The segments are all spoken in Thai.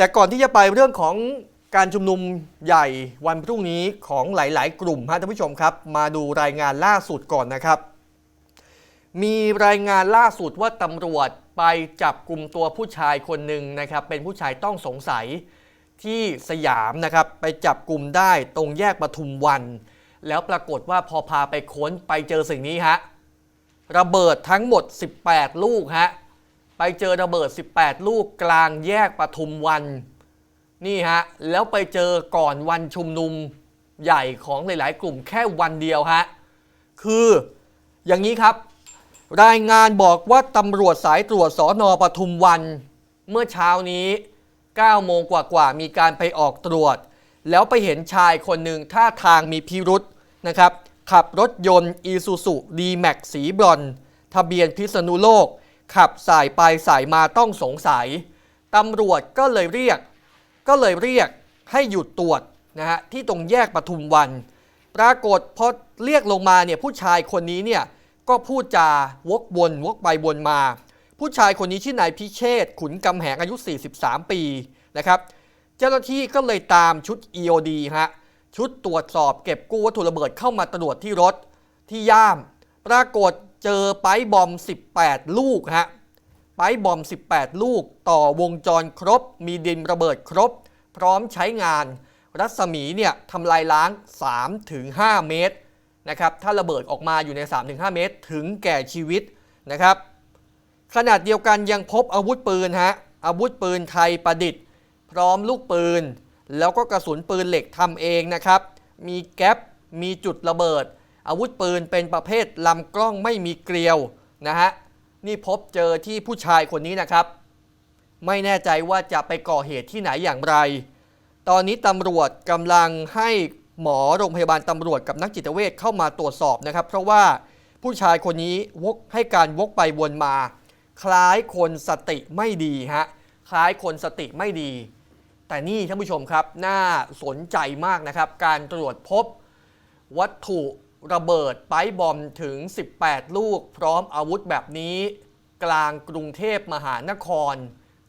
แต่ก่อนที่จะไปเรื่องของการชุมนุมใหญ่วันพรุ่งนี้ของหลาย ๆ กลุ่มฮะท่านผู้ชมครับ มาดูรายงานล่าสุดก่อนนะครับ มีรายงานล่าสุดว่าตำรวจไปจับกลุ่มตัวผู้ชายคนหนึ่งนะครับ เป็นผู้ชายต้องสงสัยที่สยามนะครับ ไปจับกลุ่มได้ตรงแยกปทุมวัน แล้วปรากฏว่าพอพาไปค้นไปเจอสิ่งนี้ฮะระเบิดทั้งหมด 18 ลูกฮะ ไปเจอระเบิด 18 ลูกกลางแยกปทุมวัน นี่ฮะ แล้วไปเจอก่อนวันชุมนุมใหญ่ของหลาย ๆ กลุ่มแค่วันเดียวฮะ คืออย่างนี้ครับ รายงานบอกว่าตำรวจสายตรวจสอนอปทุมวัน เมื่อเช้านี้9โมงกว่าๆมีการไปออกตรวจ แล้วไปเห็นชายคนหนึ่งท่าทางมีพิรุษนะครับ ขับรถยนต์อีซูซูดีแม็กสีบรอน ทะเบียนพิษณุโลก ขับสายไปสายมาต้องสงสัยตำรวจก็เลยเรียก ก็เลยเรียกให้หยุดตรวจนะฮะที่ตรงแยกปทุมวัน ปรากฏพอเรียกลงมาเนี่ยผู้ชายคนนี้เนี่ยก็พูดจาวกวนวกไปวนมา ผู้ชายคนนี้ชื่อนายพิเชษขุนกำแหงอายุ 43 ปีนะครับเจ้าหน้าที่ก็เลยตามชุด EOD ฮะชุดตรวจสอบเก็บกู้วัตถุระเบิดเข้ามาตรวจที่รถที่ย่าม ปรากฏ เจอไปบอม 18 ลูกฮะไปบอม 18 ลูกต่อวงจรครบ มีดินระเบิดครบ พร้อมใช้งาน รัศมีเนี่ยทำลายล้าง 3-5 เมตรนะครับถ้าระเบิดออกมาอยู่ใน 3-5 เมตร ถึงแก่ชีวิตนะครับขนาดเดียวกันยังพบอาวุธปืนฮะอาวุธปืนไทยประดิษฐ์ พร้อมลูกปืน แล้วก็กระสุนปืนเหล็กทำเองนะครับ มีแก๊ปมีจุดระเบิด อาวุธปืนเป็นประเภทลำกล้องไม่มีเกลียวนะฮะนี่พบเจอที่ผู้ชายคนนี้นะครับ ไม่แน่ใจว่าจะไปก่อเหตุที่ไหนอย่างไร ตอนนี้ตำรวจกำลังให้หมอโรงพยาบาลตำรวจกับนักจิตเวชเข้ามาตรวจสอบนะครับ เพราะว่าผู้ชายคนนี้วกให้การวกไปวนมา คล้ายคนสติไม่ดีฮะคล้ายคนสติไม่ดี แต่นี่ท่านผู้ชมครับ น่าสนใจมากนะครับ การตรวจพบวัตถุ ระเบิดไปบอมถึง 18 ลูก พร้อมอาวุธแบบนี้ กลางกรุงเทพมหานคร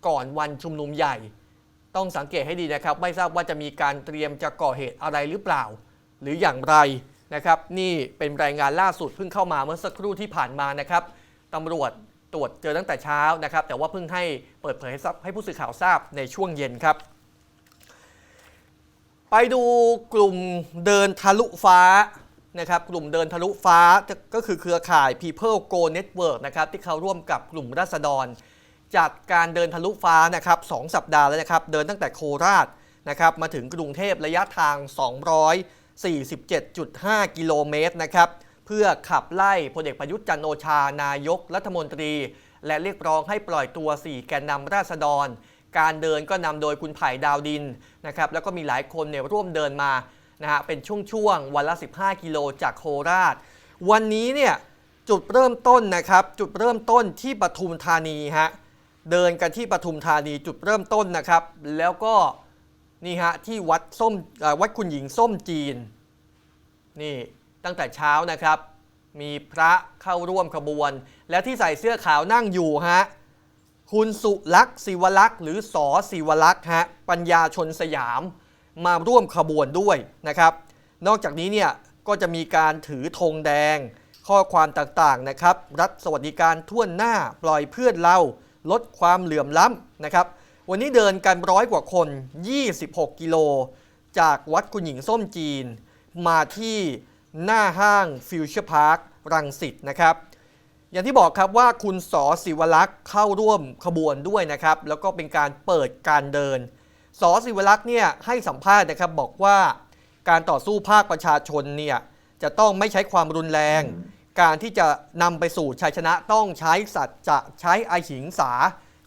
ก่อนวันชุมนุมใหญ่ ต้องสังเกตให้ดีนะครับ ไม่ทราบว่าจะมีการเตรียมจะก่อเหตุอะไรหรือเปล่า หรืออย่างไรนะครับ นี่เป็นรายงานล่าสุดเพิ่งเข้ามาเมื่อสักครู่ที่ผ่านมานะครับตำรวจตรวจเจอตั้งแต่เช้านะครับ แต่ว่าเพิ่งให้เปิดเผยให้ให้ผู้สื่อข่าวทราบในช่วงเย็นครับ ไปดูกลุ่มเดินทะลุฟ้า นะครับกลุ่มเดินทะลุฟ้าก็คือเครือข่าย People Go Network นะครับที่เขาร่วมกับกลุ่มราษฎร จัดการเดินทะลุฟ้านะครับสองสัปดาห์แล้วนะครับ เดินตั้งแต่โคราชนะครับมาถึงกรุงเทพระยะทาง 247.5 กิโลเมตรนะครับเพื่อขับไล่พลเอกประยุทธ์จันโอชานายกรัฐมนตรี และเรียกร้องให้ปล่อยตัว 4 แกนนำราษฎร การเดินก็นำโดยคุณไผ่ดาวดินนะครับแล้วก็มีหลายคนเนี่ยร่วมเดินมา นะฮะเป็นช่วงๆวันละ 15 กิโลจากโคราช วันนี้เนี่ยจุดเริ่มต้นนะครับ จุดเริ่มต้นที่ปทุมธานีฮะเดินกันที่ปทุมธานีจุดเริ่มต้นนะครับ แล้วก็นี่ฮะที่วัดส้มวัดคุณหญิงส้มจีน นี่ตั้งแต่เช้านะครับ มีพระเข้าร่วมขบวน แล้วที่ใส่เสื้อขาวนั่งอยู่ฮะคุณสุลักษ์ศิวลักษ์หรือสอศิวลักษ์ฮะปัญญาชนสยาม มาร่วมขบวนด้วยนะครับ นอกจากนี้เนี่ยก็จะมีการถือธงแดง ข้อความต่างๆนะครับ รัฐสวัสดิการทั่วหน้าปล่อยเพื่อนเรา ลดความเหลื่อมล้ำนะครับ วันนี้เดินกันร้อยกว่าคน 26 กิโล จากวัดคุณหญิงส้มจีน มาที่หน้าห้างฟิวเจอร์พาร์ครังสิตนะครับ อย่างที่บอกครับว่าคุณสอศิวลักษ์เข้าร่วมขบวนด้วยนะครับ แล้วก็เป็นการเปิดการเดิน สอศิวลักษณ์เนี่ยให้สัมภาษณ์นะครับบอกว่าการต่อสู้ภาคประชาชนเนี่ยจะต้องไม่ใช้ความรุนแรง การที่จะนำไปสู่ชัยชนะต้องใช้สัจจะใช้อหิงสา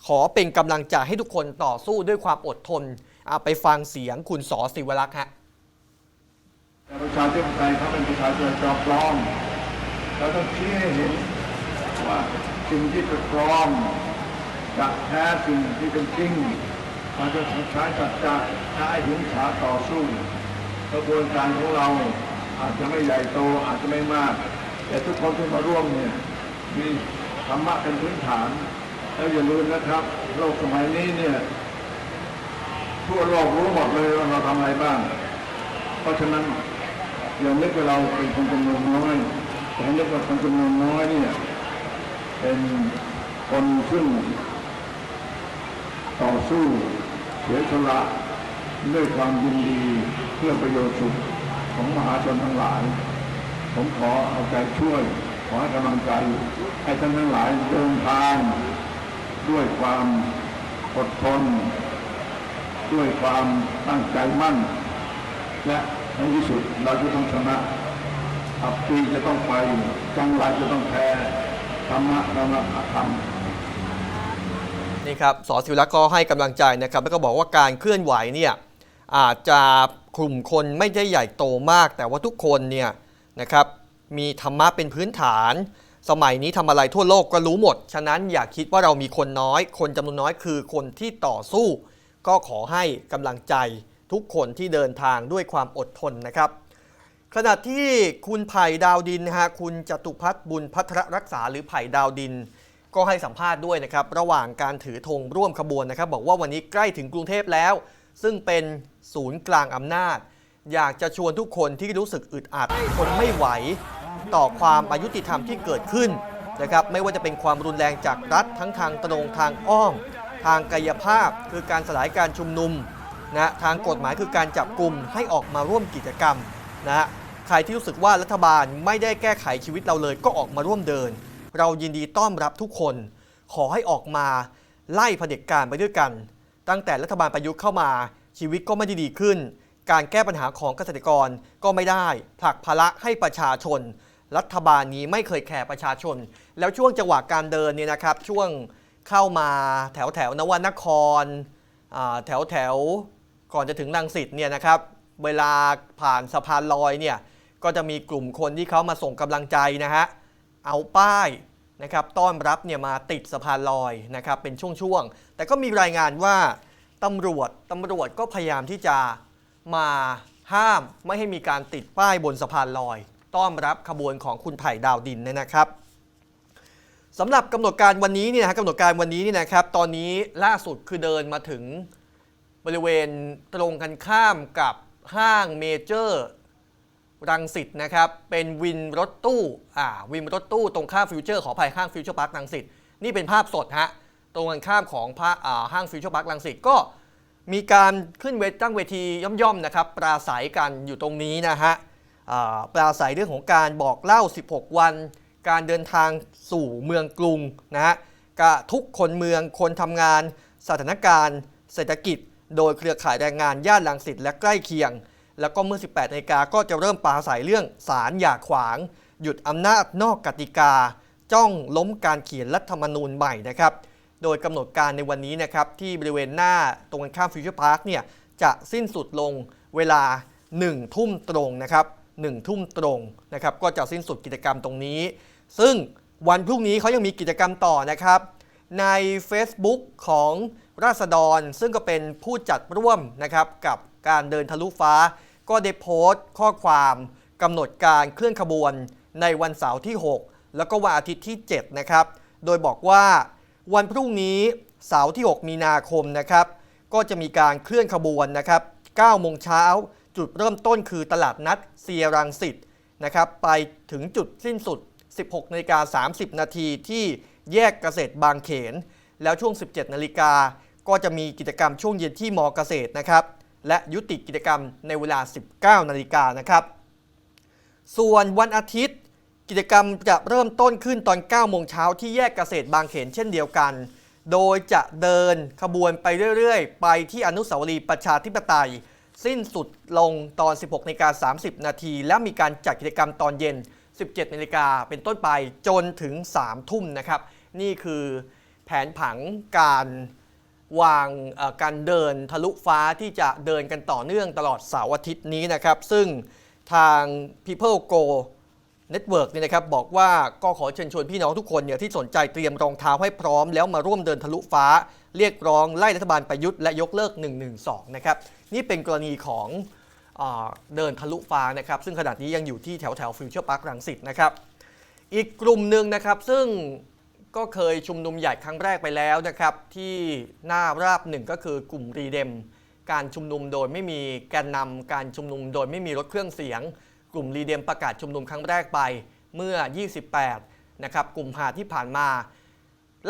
ขอเป็นกำลังใจให้ทุกคนต่อสู้ด้วยความอดทนอะไปฟังเสียงคุณสอศิวลักษณ์ฮะแต่ประชาธิปไตยเขาเป็นประชาธิปไตยจอมปลอมเราต้องชี้ให้เห็นว่าสิ่งที่เป็นปลอมจากแท้สิ่งที่เป็นจริง เราจะใช้จัดจะใช้หินสาต่อสู้กระบวนการของเราอาจจะไม่ใหญ่โตอาจจะไม่มาก แต่ทุกคนที่มาร่วมเนี่ยมีธรรมะเป็นพื้นฐาน แล้วอย่าลืมนะครับ โลกสมัยนี้เนี่ยทั่วโลกรู้หมดเลยว่าเราทำอะไรบ้าง เพราะฉะนั้นอย่านึกว่าเราเป็นคนจำนวนน้อยแต่นึกว่าคนจำนวนน้อยเนี่ยเป็นคนซึ่งต่อสู้ เสียสละด้วยความยินดีเพื่อประโยชน์สุขของมหาชนทั้งหลาย ผมขอเอาใจช่วย ขอให้กำลังใจให้ท่านทั้งหลายเดินทาง ด้วยความอดทน ด้วยความตั้งใจมั่น และในที่สุดเราจะต้องชนะอับปีจะต้องไป จังไรจะต้องแพ้ธรรมะธรรมะธรรม นี่ครับสอศิวรักษ์ก็ให้กำลังใจนะครับ แล้วก็บอกว่าการเคลื่อนไหวเนี่ยอาจจะกลุ่มคนไม่ได้ใหญ่โตมาก แต่ว่าทุกคนเนี่ยนะครับมีธรรมะเป็นพื้นฐาน สมัยนี้ทำอะไรทั่วโลกก็รู้หมด ฉะนั้นอย่าคิดว่าเรามีคนน้อย คนจำนวนน้อยคือคนที่ต่อสู้ ก็ขอให้กำลังใจทุกคนที่เดินทางด้วยความอดทนนะครับขณะที่คุณไผ่ดาวดินนะฮะคุณจตุพัฒน์บุญพัทรรักษาหรือไผ่ดาวดิน ก็ให้สัมภาษณ์ด้วยนะครับระหว่างการถือธงร่วมขบวนนะครับ บอกว่าวันนี้ใกล้ถึงกรุงเทพแล้ว ซึ่งเป็นศูนย์กลางอำนาจ อยากจะชวนทุกคนที่รู้สึกอึดอัดทนไม่ไหว ต่อความอายุติธรรมที่เกิดขึ้นนะครับไม่ว่าจะเป็นความรุนแรงจากรัฐทั้งทางตรงทางอ้อม ทางกายภาพ คือการสลายการชุมนุมนะทางกฎหมายคือการจับกลุ่มให้ออกมาร่วมกิจกรรมนะฮะใครที่รู้สึกว่ารัฐบาลไม่ได้แก้ไขชีวิตเราเลยก็ออกมาร่วมเดิน เรายินดีต้อนรับทุกคน ขอให้ออกมาไล่เผด็จการไปด้วยกัน ตั้งแต่รัฐบาลประยุทธ์เข้ามา ชีวิตก็ไม่ได้ดีขึ้น การแก้ปัญหาของเกษตรกรก็ไม่ได้ผลักภาระให้ประชาชน รัฐบาลนี้ไม่เคยแคร์ประชาชน แล้วช่วงจังหวะการเดินเนี่ยนะครับ ช่วงเข้ามาแถวแถวนวนครแถวแถวก่อนจะถึงลังสิตเนี่ยนะครับ เวลาผ่านสะพานลอยเนี่ยก็จะมีกลุ่มคนที่เขามาส่งกำลังใจนะฮะ เอาป้ายนะครับต้อนรับเนี่ยมาติดสะพานลอยนะครับเป็นช่วงๆ แต่ก็มีรายงานว่าตำรวจตำรวจก็พยายามที่จะมาห้ามไม่ให้มีการติดป้ายบนสะพานลอย ต้อนรับขบวนของคุณไผ่ดาวดินนะครับสำหรับกำหนดการวันนี้เนี่ยนะฮะกำหนดการวันนี้เนี่ยนะครับตอนนี้ล่าสุดคือเดินมาถึงบริเวณตรงกันข้ามกับห้างเมเจอร์ รังสิตนะครับ เป็นวินรถตู้อ่าวินรถตู้ตรงข้ามฟิวเจอร์ขอภัยข้างฟิวเจอร์พาร์ครังสิตนี่เป็นภาพสดฮะตรงกันข้ามของพระอ่าห้างฟิวเจอร์พาร์ครังสิตก็มีการขึ้นเวทตั้งเวทีย่อมๆนะครับปราศัยกันอยู่ตรงนี้นะฮะอ่าปราศัยเรื่องของการบอกเล่า 16 วัน การเดินทางสู่เมืองกรุงนะฮะกะทุกคนเมืองคนทำงาน สถานการณ์ เศรษฐกิจ โดยเครือข่ายแรงงานย่านลังสิตและใกล้เคียง แล้วก็เมื่อ 18นาฬิกาก็จะเริ่มปราศัยเรื่องศาลอย่าขวาง หยุดอำนาจนอกกติกา จ้องล้มการเขียนรัฐธรรมนูญใหม่นะครับ โดยกำหนดการในวันนี้นะครับที่บริเวณหน้าตรงกันข้ามฟิวเจอร์พาร์คเนี่ยจะสิ้นสุดลงเวลา 1 ทุ่มตรงนะครับ1ทุ่มตรงนะครับก็จะสิ้นสุดกิจกรรมตรงนี้ ซึ่งวันพรุ่งนี้เขายังมีกิจกรรมต่อนะครับ ใน Facebook ของราษฎรซึ่งก็เป็นผู้จัดร่วมนะครับกับ การเดินทะลุฟ้า ก็ได้โพสต์ข้อความกำหนดการเคลื่อนขบวนในวันเสาร์ที่ 6 แล้วก็วันอาทิตย์ที่ 7 นะครับ โดยบอกว่าวันพรุ่งนี้เสาร์ที่ 6 มีนาคมนะครับ ก็จะมีการเคลื่อนขบวนนะครับ9โมงเช้าจุดเริ่มต้นคือตลาดนัดเซียรังสิตนะครับไปถึงจุดสิ้นสุด 16นาฬิกา30 นาทีที่แยกเกษตรบางเขน แล้วช่วง 17นาฬิกาก็จะมีกิจกรรมช่วงเย็นที่มอเกษตรนะครับ และยุติกิจกรรมในเวลา 19 นาฬิกานะครับ ส่วนวันอาทิตย์ กิจกรรมจะเริ่มต้นขึ้นตอน 9 โมงเช้าที่แยกเกษตรบางเขนเช่นเดียวกัน โดยจะเดินขบวนไปเรื่อยๆ ไปที่อนุสาวรีย์ประชาธิปไตย สิ้นสุดลงตอน 16นาฬิกา30 นาที และมีการจัดกิจกรรมตอนเย็น 17นาฬิกาเป็นต้นไปจนถึง 3 ทุ่มนะครับ นี่คือแผนผังการ วางการเดินทะลุฟ้าที่จะเดินกันต่อเนื่องตลอดเสาร์อาทิตย์นี้นะครับ ซึ่งทาง People Go Network เนี่ยนะครับบอกว่าก็ขอเชิญชวนพี่น้องทุกคนเนี่ยที่สนใจเตรียมรองเท้าให้พร้อม แล้วมาร่วมเดินทะลุฟ้า เรียกร้องไล่รัฐบาลประยุทธ์และยกเลิก 112 นะครับ นี่เป็นกรณีของอเดินทะลุฟ้านะครับ ซึ่งขณะนี้ยังอยู่ที่แถวแถวฟิวเจอร์พาร์ครังสิตนะครับ อีกกลุ่มหนึ่งนะครับซึ่ง ก็เคยชุมนุมใหญ่ครั้งแรกไปแล้วนะครับที่หน้าราบหนึ่งก็คือกลุ่มรีเดม การชุมนุมโดยไม่มีแกนนำการชุมนุมโดยไม่มีรถเครื่องเสียง กลุ่มรีเดียมประกาศชุมนุมครั้งแรกไปเมื่อ 28 นะครับกลุ่มภาที่ผ่านมา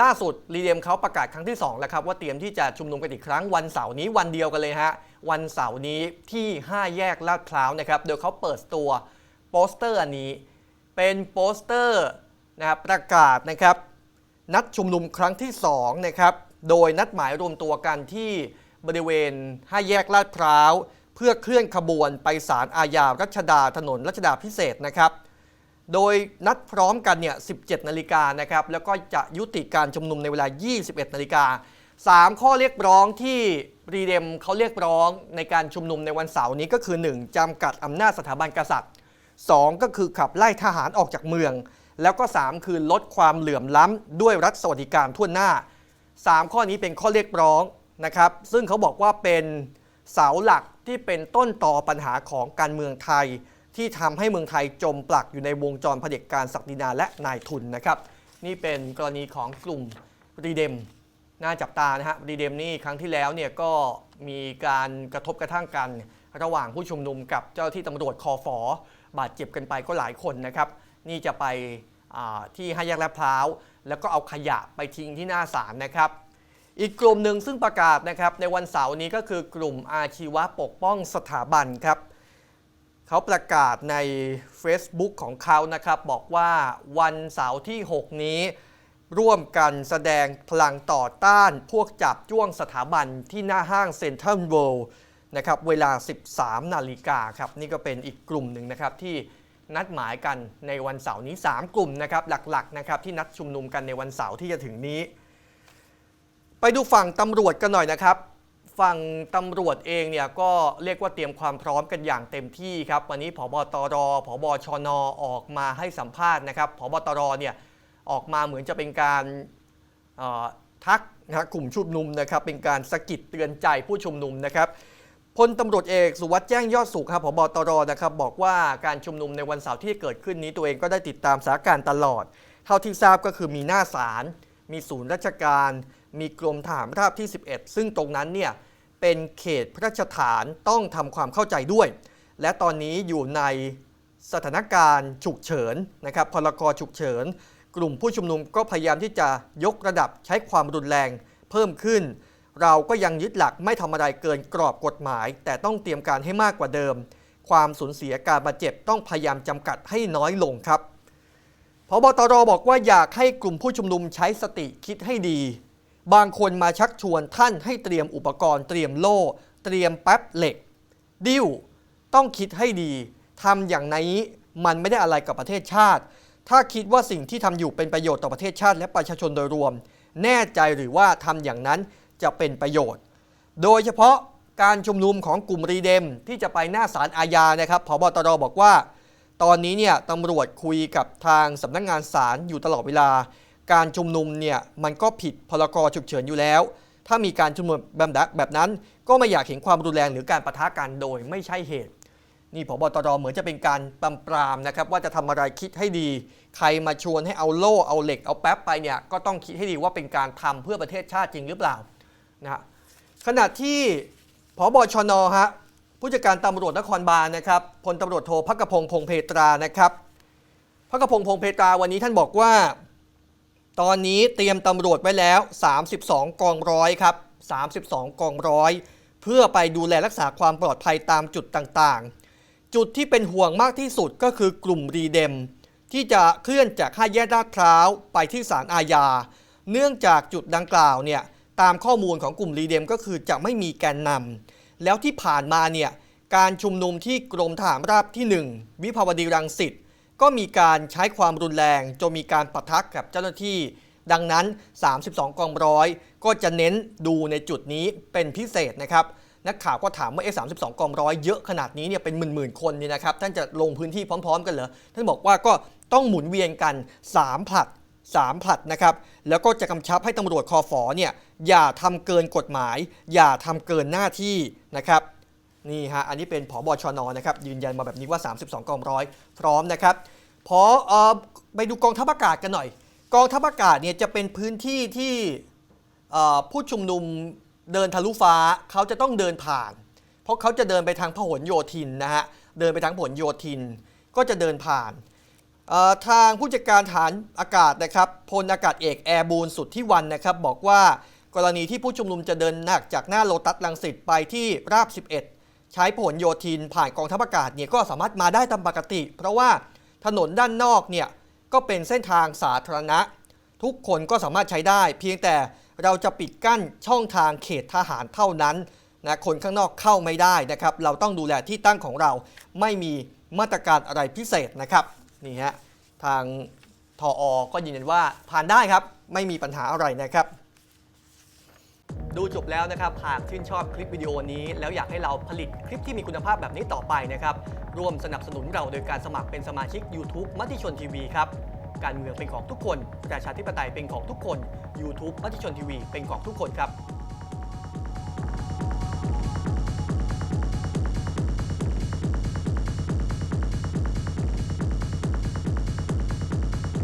ล่าสุดรีเดียมเขาประกาศครั้งที่2แล้วครับว่าเตรียมที่จะชุมนุมกันอีกครั้งวันเสาร์นี้วันเดียวกันเลยฮะวันเสาร์นี้ที่ 5 แยกลาดพร้าวนะครับโดยเขาเปิดตัวโปสเตอร์อันนี้ เป็นโปสเตอร์นะครับประกาศนะครับ นัดชุมนุมครั้งที่2นะครับโดยนัดหมายรวมตัวกันที่บริเวณ5แยกลาดพร้าว เพื่อเคลื่อนขบวนไปศาลอาญารัชดาถนนรัชดาพิเศษนะครับ โดยนัดพร้อมกันเนี่ย 17 นาฬิกานะครับ แล้วก็จะยุติการชุมนุมในเวลา 21 นาฬิกา 3 ข้อเรียกร้องที่รีเดมเขาเรียกร้องในการชุมนุมในวันเสาร์นี้ก็คือ 1. จำกัดอำนาจสถาบันกษัตริย์ 2. ก็คือขับไล่ทหารออกจากเมือง แล้วก็ 3 คือลดความเหลื่อมล้ำด้วยรัฐสวัสดิการทั่วหน้า 3 ข้อนี้เป็นข้อเรียกร้องนะครับ ซึ่งเขาบอกว่าเป็นเสาหลักที่เป็นต้นต่อปัญหาของการเมืองไทย ที่ทำให้เมืองไทยจมปลักอยู่ในวงจรเผด็จการศักดินาและนายทุนนะครับ นี่เป็นกรณีของกลุ่มรีเดมน่าจับตานะฮะรีเดมนี่ครั้งที่แล้วเนี่ยก็มีการกระทบกระทั่งกัน ระหว่างผู้ชุมนุมกับเจ้าที่ตำรวจคอฟอบาดเจ็บกันไปก็หลายคนนะครับ นี่จะไปที่ห้าแยกลาดพร้าว แล้วก็เอาขยะไปทิ้งที่หน้าศาลนะครับ อีกกลุ่มหนึ่งซึ่งประกาศนะครับในวันเสาร์นี้ก็คือกลุ่มอาชีวะปกป้องสถาบันครับเขาประกาศใน Facebook ของเขานะครับ บอกว่าวันเสาร์ที่ 6 นี้ ร่วมกันแสดงพลังต่อต้านพวกจับจ้วงสถาบันที่หน้าห้างเซ็นทรัลเวิลด์นะครับเวลา 13 นาฬิกาครับ นี่ก็เป็นอีกกลุ่มหนึ่งนะครับที่ นัดหมายกันในวันเสาร์นี้ 3 กลุ่มนะครับหลักๆนะครับที่นัดชุมนุมกันในวันเสาร์ที่จะถึงนี้ ไปดูฝั่งตำรวจกันหน่อยนะครับ ฝั่งตำรวจเองเนี่ยก็เรียกว่าเตรียมความพร้อมกันอย่างเต็มที่ครับวันนี้ผบตรผบชนออกมาให้สัมภาษณ์นะครับผบตรเนี่ยออกมาเหมือนจะเป็นการทักนะฮะกลุ่มชุมนุมนะครับเป็นการสะกิดเตือนใจผู้ชุมนุมนะครับ พลตำรวจเอกสุวัสด์แจ้งยอดสุขครับผบตรนะครับบอกว่าการชุมนุมในวันเสาร์ที่เกิดขึ้นนี้ตัวเองก็ได้ติดตามสถานการณ์ตลอด เท่าที่ทราบก็คือมีหน้าศาลมีศูนย์ราชการ มีกรมทหารราบที่ 11 ซึ่งตรงนั้นเนี่ยเป็นเขตพระราชฐานต้องทำความเข้าใจด้วย และตอนนี้อยู่ในสถานการณ์ฉุกเฉินนะครับพลกรฉุกเฉิน กลุ่มผู้ชุมนุมก็พยายามที่จะยกระดับใช้ความรุนแรงเพิ่มขึ้น เราก็ยังยึดหลักไม่ทำอะไรเกินกรอบกฎหมาย แต่ต้องเตรียมการให้มากกว่าเดิม ความสูญเสียการบาดเจ็บต้องพยายามจำกัดให้น้อยลงครับพบตรบอกว่าอยากให้กลุ่มผู้ชุมนุมใช้สติคิดให้ดี บางคนมาชักชวนท่านให้เตรียมอุปกรณ์เตรียมโล่ เตรียมแป๊บเหล็ก ดิ้ว ต้องคิดให้ดีทำอย่างนี้มันไม่ได้อะไรกับประเทศชาติ ถ้าคิดว่าสิ่งที่ทำอยู่เป็นประโยชน์ต่อประเทศชาติและประชาชนโดยรวม แน่ใจหรือว่าทำอย่างนั้น จะเป็นประโยชน์ โดยเฉพาะการชุมนุมของกลุ่มรีเดมที่จะไปหน้าศาลอาญานะครับพบตรบอกว่า ตอนนี้เนี่ยตำรวจคุยกับทางสำนักงงานศาลอยู่ตลอดเวลา การชุมนุมเนี่ยมันก็ผิดพรกฉุกเฉินอยู่แล้ว ถ้ามีการชุมนุมแบบแบบนั้น ก็ไม่อยากเห็นความรุนแรงหรือการประทะกันโดยไม่ใช่เหตุนี่พบตรเหมือนจะเป็นการปรามปรามนะครับว่าจะทำอะไรคิดให้ดี ใครมาชวนให้เอาโล่เอาเหล็กเอาแป๊บไปเนี่ยก็ต้องคิดให้ดีว่าเป็นการทำเพื่อประเทศชาติจริงหรือเปล่า นะขณะที่พบชนฮะผู้จัดการตำรวจนครบาลนะครับพลตำรวจโทพักกระพงพงเพตรานะครับพักกระพงพงเพตราวันนี้ท่านบอกว่า ตอนนี้เตรียมตำรวจไว้แล้ว 32 กองร้อยครับ32 กองร้อย เพื่อไปดูแลรักษาความปลอดภัยตามจุดต่างๆ จุดที่เป็นห่วงมากที่สุดก็คือกลุ่มรีเดม ที่จะเคลื่อนจากห้าแยกลาดพร้าวไปที่ศาลอาญา เนื่องจากจุดดังกล่าวเนี่ย ตามข้อมูลของกลุ่มรีเดมก็คือจะไม่มีแกนนำแล้วที่ผ่านมาเนี่ยการชุมนุมที่กรมทหารราบที่ 1 วิภาวดีรังสิตก็มีการใช้ความรุนแรงจนมีการปะทะกกับเจ้าหน้าที่ ดังนั้น 32 กองร้อย ก็จะเน้นดูในจุดนี้เป็นพิเศษนะครับนักข่าวก็ถามว่าเอ๊ะ32กองร้อยเยอะขนาดนี้เนี่ยเป็นหมื่นๆคนเนี่ยนะครับท่านจะลงพื้นที่พร้อม ๆ กันเหรอท่านบอกว่าก็ต้องหมุนเวียนกัน 3 ผลัด 3ผลัดนะครับ แล้วก็จะกำชับให้ตำรวจคอฟอเนี่ยอย่าทำเกินกฎหมาย อย่าทำเกินหน้าที่นะครับนี่ฮะอันนี้เป็นผอบชนนะครับยืนยันมาแบบนี้ว่า 32 กองร้อยพร้อมนะครับพอออไปดูกองทัพอากาศกันหน่อย กองทัพอากาศเนี่ยจะเป็นพื้นที่ที่ผู้ชุมนุมเดินทะลุฟ้าเขาจะต้องเดินผ่าน เพราะเขาจะเดินไปทางพหลโยธินนะฮะเดินไปทางพหลโยธินก็จะเดินผ่าน ทางผู้จัดการฐานอากาศนะครับพลอากาศเอกแอร์บูนสุดที่วันนะครับ บอกว่ากรณีที่ผู้ชุมนุมจะเดินหนักจากหน้าโลตัสลังสิตไปที่ราบ 11 ใช้พหลโยธินผ่านกองทัพอากาศเนี่ยก็สามารถมาได้ตามปกติ เพราะว่าถนนด้านนอกเนี่ยก็เป็นเส้นทางสาธารณะ ทุกคนก็สามารถใช้ได้ เพียงแต่เราจะปิดกั้นช่องทางเขตทหารเท่านั้นนะคนข้างนอกเข้าไม่ได้นะครับ เราต้องดูแลที่ตั้งของเราไม่มีมาตรการอะไรพิเศษนะครับ นี่ฮะทางทออก็ยืนยันว่าผ่านได้ครับไม่มีปัญหาอะไรนะครับ ดูจบแล้วนะครับหากชื่นชอบคลิปวิดีโอนี้แล้วอยากให้เราผลิตคลิปที่มีคุณภาพแบบนี้ต่อไปนะครับร่วมสนับสนุนเราโดยการสมัครเป็นสมาชิก YouTube มติชนทีวีครับการเมืองเป็นของทุกคนประชาธิปไตยเป็นของทุกคน YouTube มติชนทีวีเป็นของทุกคนครับ